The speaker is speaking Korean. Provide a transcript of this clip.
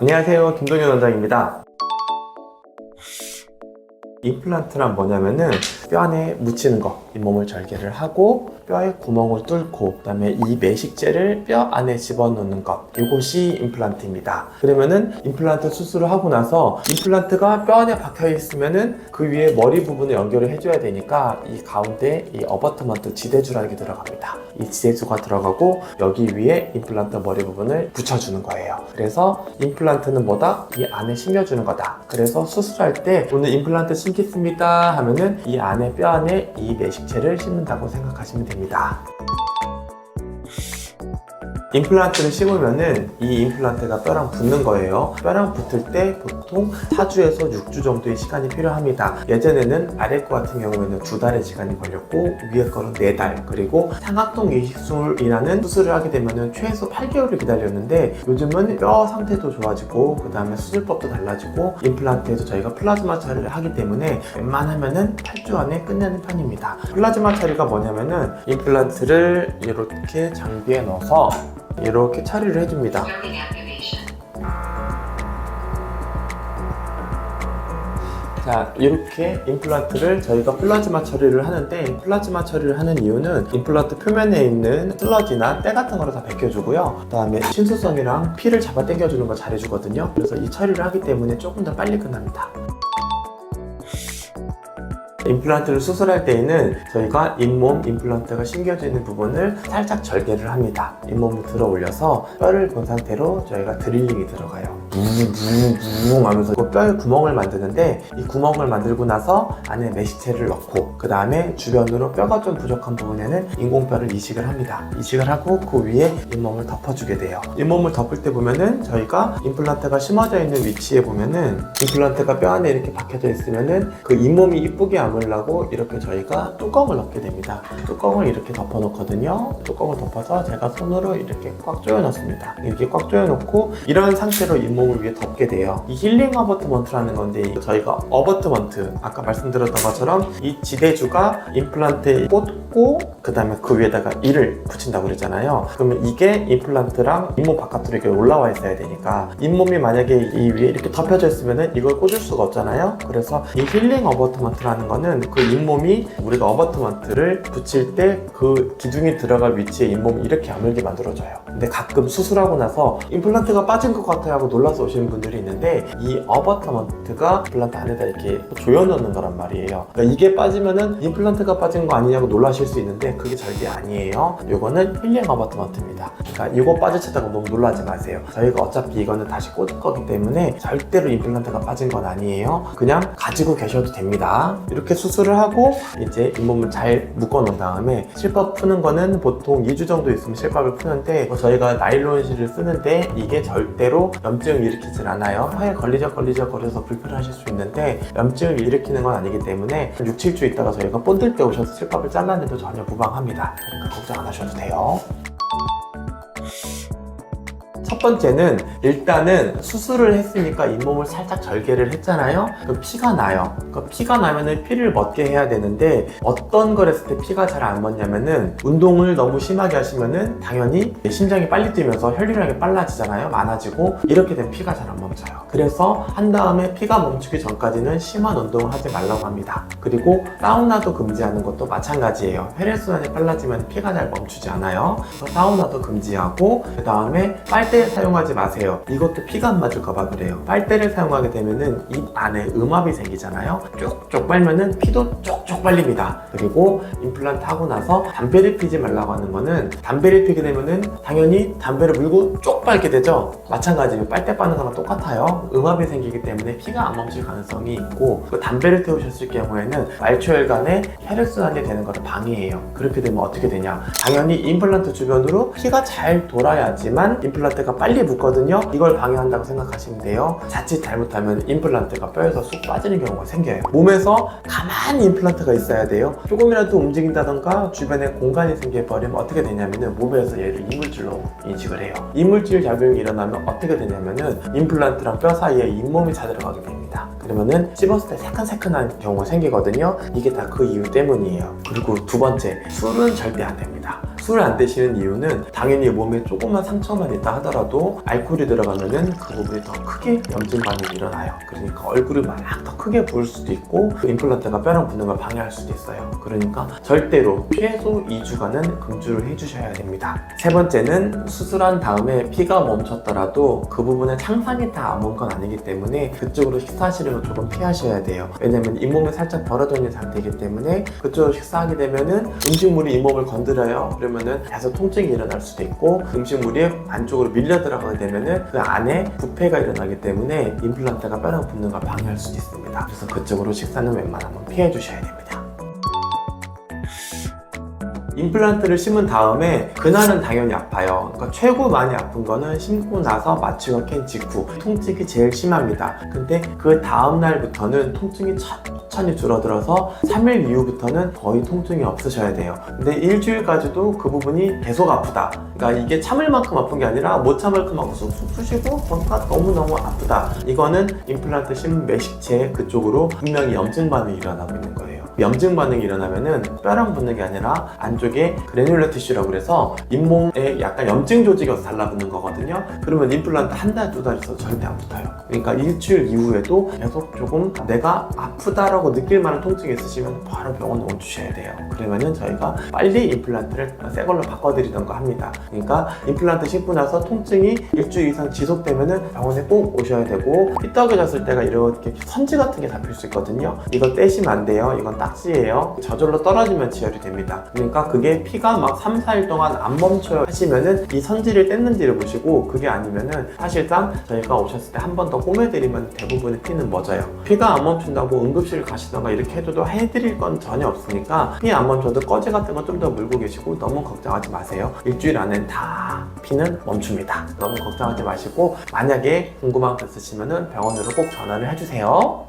안녕하세요. 김동현 원장입니다. 임플란트란 뭐냐면은 뼈 안에 묻히는 거, 잇몸을 절개를 하고 뼈에 구멍을 뚫고 그다음에 이 매식제를 뼈 안에 집어넣는 것 이것이 임플란트입니다. 그러면은 임플란트 수술을 하고 나서 임플란트가 뼈 안에 박혀 있으면은 그 위에 머리 부분을 연결을 해줘야 되니까 이 가운데 이 어버트먼트 지대주라는 게 들어갑니다. 이 지대주가 들어가고 여기 위에 임플란트 머리 부분을 붙여주는 거예요. 그래서 임플란트는 뭐다? 이 안에 심겨주는 거다. 그래서 수술할 때 오늘 임플란트 심겠습니다 하면은 이 안에 뼈 안에 이 매식체를 심는다고 생각하시면 됩니다. 임플란트를 심으면은 이 임플란트가 뼈랑 붙는 거예요. 뼈랑 붙을 때 보통 4주에서 6주 정도의 시간이 필요합니다. 예전에는 아래 거 같은 경우에는 두 달의 시간이 걸렸고 위에 거는 네 달. 그리고 상악동 이식술이라는 수술을 하게 되면은 최소 8개월을 기다렸는데 요즘은 뼈 상태도 좋아지고 그 다음에 수술법도 달라지고 임플란트에서 저희가 플라즈마 처리를 하기 때문에 웬만하면은 8주 안에 끝내는 편입니다. 플라즈마 처리가 뭐냐면은 임플란트를 이렇게 장비에 넣어서 이렇게 처리를 해줍니다. 자, 이렇게 임플란트를 저희가 플라즈마 처리를 하는데 플라즈마 처리를 하는 이유는 임플란트 표면에 있는 슬러지나 때 같은 거를 다 벗겨주고요. 그 다음에 신수성이랑 피를 잡아 당겨주는 거 잘해주거든요. 그래서 이 처리를 하기 때문에 조금 더 빨리 끝납니다. 임플란트를 수술할 때에는 저희가 잇몸 임플란트가 심겨지는 부분을 살짝 절개를 합니다. 잇몸을 들어 올려서 뼈를 본 상태로 저희가 드릴링이 들어가요. 뭉뭉뭉 하면서 그 뼈에 구멍을 만드는데 이 구멍을 만들고 나서 안에 매식체를 넣고 그 다음에 주변으로 뼈가 좀 부족한 부분에는 인공뼈를 이식을 합니다. 이식을 하고 그 위에 잇몸을 덮어주게 돼요. 잇몸을 덮을 때 보면은 저희가 임플란트가 심어져 있는 위치에 보면은 임플란트가 뼈 안에 이렇게 박혀져 있으면은 그 잇몸이 이쁘게 아물라고 이렇게 저희가 뚜껑을 넣게 됩니다. 뚜껑을 이렇게 덮어 놓거든요. 뚜껑을 덮어서 제가 손으로 이렇게 꽉 조여 넣습니다. 이렇게 꽉 조여 놓고 이런 상태로 잇몸을 위에 덮게 돼요. 이 힐링 어버트먼트라는 건데 이 저희가 어버트먼트 아까 말씀드렸던 것처럼 이 지대주가 임플란트에 꽂고 그 다음에 그 위에다가 이를 붙인다고 그랬잖아요. 그러면 이게 임플란트랑 잇몸 바깥으로 이렇게 올라와 있어야 되니까 잇몸이 만약에 이 위에 이렇게 덮여져 있으면은 이걸 꽂을 수가 없잖아요. 그래서 이 힐링 어버트먼트라는 거는 그 잇몸이 우리가 어버트먼트를 붙일 때 그 기둥이 들어갈 위치에 잇몸이 이렇게 아물게 만들어져요. 근데 가끔 수술하고 나서 임플란트가 빠진 것 같아요 하고 놀라 서 오시는 분들이 있는데 이 어버트먼트가 임플란트 안에다 이렇게 조여 넣는 거란 말이에요. 그러니까 이게 빠지면은 임플란트가 빠진 거 아니냐고 놀라실 수 있는데 그게 절대 아니에요. 이거는 힐링 어버트먼트입니다. 그러니까 이거 빠져쳤다고 너무 놀라지 마세요. 저희가 어차피 이거는 다시 꽂을 거기 때문에 절대로 임플란트가 빠진 건 아니에요. 그냥 가지고 계셔도 됩니다. 이렇게 수술을 하고 이제 잇몸을 잘 묶어 놓은 다음에 실밥 푸는 거는 보통 2주 정도 있으면 실밥을 푸는데 뭐 저희가 나일론실을 쓰는데 이게 절대로 염증 을 일으키질 않아요. 혀에 걸리적 걸리적 거려서 불편하실 수 있는데 염증을 일으키는 건 아니기 때문에 6, 7주 있다가 저희가 본들 때 오셔서 실밥을 잘라내도 전혀 무방합니다. 그러니까 걱정 안 하셔도 돼요. 첫 번째는 일단은 수술을 했으니까 잇몸을 살짝 절개를 했잖아요. 그럼 피가 나요. 그 피가 나면은 피를 멎게 해야 되는데 어떤 걸 했을 때 피가 잘 안 멎냐면은 운동을 너무 심하게 하시면은 당연히 심장이 빨리 뛰면서 혈류량이 빨라지잖아요. 많아지고 이렇게 되면 피가 잘 안 멈춰요. 그래서 한 다음에 피가 멈추기 전까지는 심한 운동을 하지 말라고 합니다. 그리고 사우나도 금지하는 것도 마찬가지예요. 혈액순환이 빨라지면 피가 잘 멈추지 않아요. 그래서 사우나도 금지하고 그 다음에 빨대 사용하지 마세요. 이것도 피가 안 맞을까봐 그래요. 빨대를 사용하게 되면은 입 안에 음압이 생기잖아요. 쭉쭉 빨면은 피도 쪽쪽 빨립니다. 그리고 임플란트 하고 나서 담배를 피지 말라고 하는 거는 담배를 피게 되면은 당연히 담배를 물고 쪽 빨게 되죠. 마찬가지로 빨대 빠는 거랑 똑같아요. 음압이 생기기 때문에 피가 안 멈출 가능성이 있고 그 담배를 태우셨을 경우에는 말초혈관에 혈액순환이 되는 것을 방해해요. 그렇게 되면 어떻게 되냐? 당연히 임플란트 주변으로 피가 잘 돌아야지만 임플란트가 빨리 붙거든요. 이걸 방해한다고 생각하시면 돼요. 자칫 잘못하면 임플란트가 뼈에서 쑥 빠지는 경우가 생겨요. 몸에서 가만히 임플란트가 있어야 돼요. 조금이라도 움직인다던가 주변에 공간이 생겨버리면 어떻게 되냐면은 몸에서 얘를 이물질로 인식을 해요. 이물질 작용이 일어나면 어떻게 되냐면은 임플란트랑 뼈 사이에 잇몸이 차들어가게 됩니다. 그러면은 씹었을 때 새끈새끈한 경우가 생기거든요. 이게 다 그 이유 때문이에요. 그리고 두 번째, 술은 절대 안 됩니다. 술을 안 드시는 이유는 당연히 몸에 조그만 상처만 있다 하더라도 알코올이 들어가면은 그 부분이 더 크게 염증 반응이 일어나요. 그러니까 얼굴이 막더 크게 보일 수도 있고 그 임플란트가 뼈랑 붙는 걸 방해할 수도 있어요. 그러니까 절대로 최소 2주간은 금주를 해주셔야 됩니다. 세 번째는 수술한 다음에 피가 멈췄더라도 그 부분에 창상이 다 안 온 건 아니기 때문에 그쪽으로 식사하시는 건 조금 피하셔야 돼요. 왜냐면 잇몸에 살짝 벌어져 있는 상태이기 때문에 그쪽으로 식사하게 되면은 음식물이 잇몸을 건드려요. 그러면 은 계속 통증이 일어날 수도 있고 음식물이 안쪽으로 밀려 들어가게 되면은 그 안에 부패가 일어나기 때문에 임플란트가 뼈랑 붙는 걸 방해할 수도 있습니다. 그래서 그쪽으로 식사는 웬만하면 피해 주셔야 됩니다. 임플란트를 심은 다음에 그날은 당연히 아파요. 그러니까 최고 많이 아픈 거는 심고 나서 마취가 캔 직후 통증이 제일 심합니다. 근데 그 다음 날부터는 통증이 천천히 줄어들어서 3일 이후부터는 거의 통증이 없으셔야 돼요. 근데 일주일까지도 그 부분이 계속 아프다. 그러니까 이게 참을 만큼 아픈 게 아니라 못 참을 만큼 푹 쑤시고 뭔가 너무너무 아프다. 이거는 임플란트 심은 매식체 그쪽으로 분명히 염증 반응이 일어나고 있는 거예요. 염증 반응이 일어나면은 뼈랑 붙는 게 아니라 안쪽에 그래놀라 티슈라고 그래서 잇몸에 약간 염증 조직이 와서 달라붙는 거거든요. 그러면 임플란트 한 달, 두 달 있어도 절대 안 붙어요. 그러니까 일주일 이후에도 계속 조금 내가 아프다라고 느낄 만한 통증이 있으시면 바로 병원 오주셔야 돼요. 그러면은 저희가 빨리 임플란트를 새 걸로 바꿔드리던가 합니다. 그러니까 임플란트 심고 나서 통증이 일주일 이상 지속되면은 병원에 꼭 오셔야 되고 삐떡해졌을 때가 이렇게 선지 같은 게 잡힐 수 있거든요. 이거 떼시면 안 돼요. 이건 딱 지예요. 저절로 떨어지면 지혈이 됩니다. 그러니까 그게 피가 막 3, 4일 동안 안 멈춰요 하시면은 이 선지를 뗐는지를 보시고 그게 아니면은 사실상 저희가 오셨을 때 한 번 더 꼬매드리면 대부분의 피는 멎어요. 피가 안 멈춘다고 응급실 가시던가 이렇게 해줘도 해드릴 건 전혀 없으니까 피 안 멈춰도 꺼제 같은 거좀더 물고 계시고 너무 걱정하지 마세요. 일주일 안엔 다 피는 멈춥니다. 너무 걱정하지 마시고 만약에 궁금한 거 있으시면은 병원으로 꼭 전화를 해주세요.